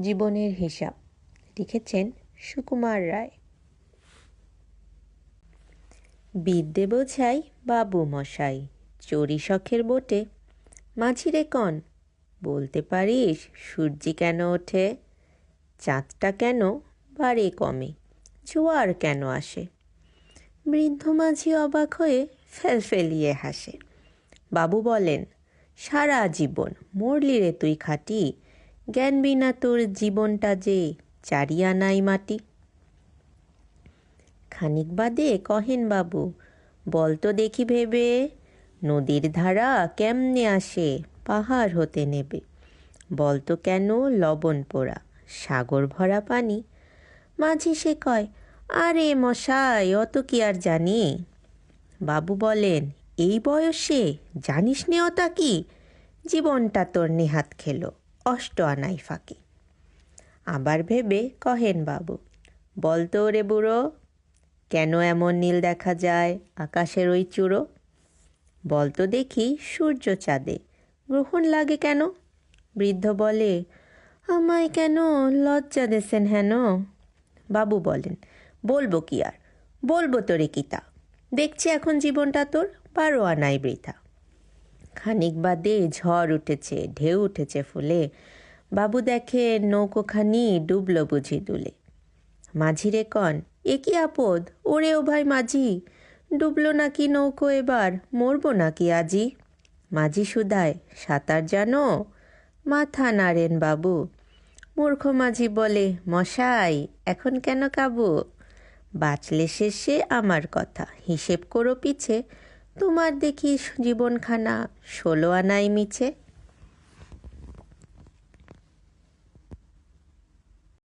জীবনের হিসাব। লিখেছেন সুকুমার রায়। বিদ্যে বোঝাই বাবু মশাই চড়ি শখের বোটে। মাঝিরে কন, বলতে পারিস সূর্যি কেন ওঠে? চাঁদটা কেন বাড়ে কমে, জোয়ার কেন আসে? বৃদ্ধ মাঝি অবাক হয়ে ফেলফেলিয়ে হাসে। বাবু বলেন, সারা জীবন মরলি রে তুই খাটি জ্ঞান বিনা তোর জীবনটা যে চারিয়া নাই মাটি। খানিক বাদে কহেন বাবু, বল তো দেখি ভেবে, নদীর ধারা কেমনে আসে পাহাড় হতে নেবে? বল তো কেন লবণ পোড়া, সাগর ভরা পানি? মাঝি সে কয়, আরে মশাই, অত কি আর জানি? বাবু বলেন, এই বয়সে জানিস নে অতা কি? জীবনটা তোর নেহাত খেলো। অষ্ট আনাই ফাঁকি। আবার ভেবে কহেন বাবু, বল তো রে বুড়ো, কেন এমন নীল দেখা যায় আকাশের ওই চূড়ো? বল তো দেখি সূর্য চাঁদে, গ্রহণ লাগে কেন? বৃদ্ধ বলে, আমায় কেন লজ্জা দেছেন হেন? বাবু বলেন, বলব কি আর, বলব তোরে কিতা দেখছি এখন জীবনটা তোর বারো আনাই বৃথা। খানিক বাদে ঝড় উঠেছে, ঢেউ উঠেছে ফুলে। বাবু দেখে নৌকোখানি ডুবলো বুঝি দুলে। মাঝিরে কন, এ কি আপদ? ওরে ও ভাই মাঝি, ডুবলো নাকি নৌকো এবার, মরবো নাকি আজি? মাঝি সুদায়, সাঁতার জানো? মাথা নাড়েন বাবু। মূর্খ মাঝি বলে, মশাই, এখন কেন কাবু? বাঁচলে শেষে আমার কথা, হিসেব করো পিছে। তোমার দেখি জীবনখানা ষোলো আনায় মিছে।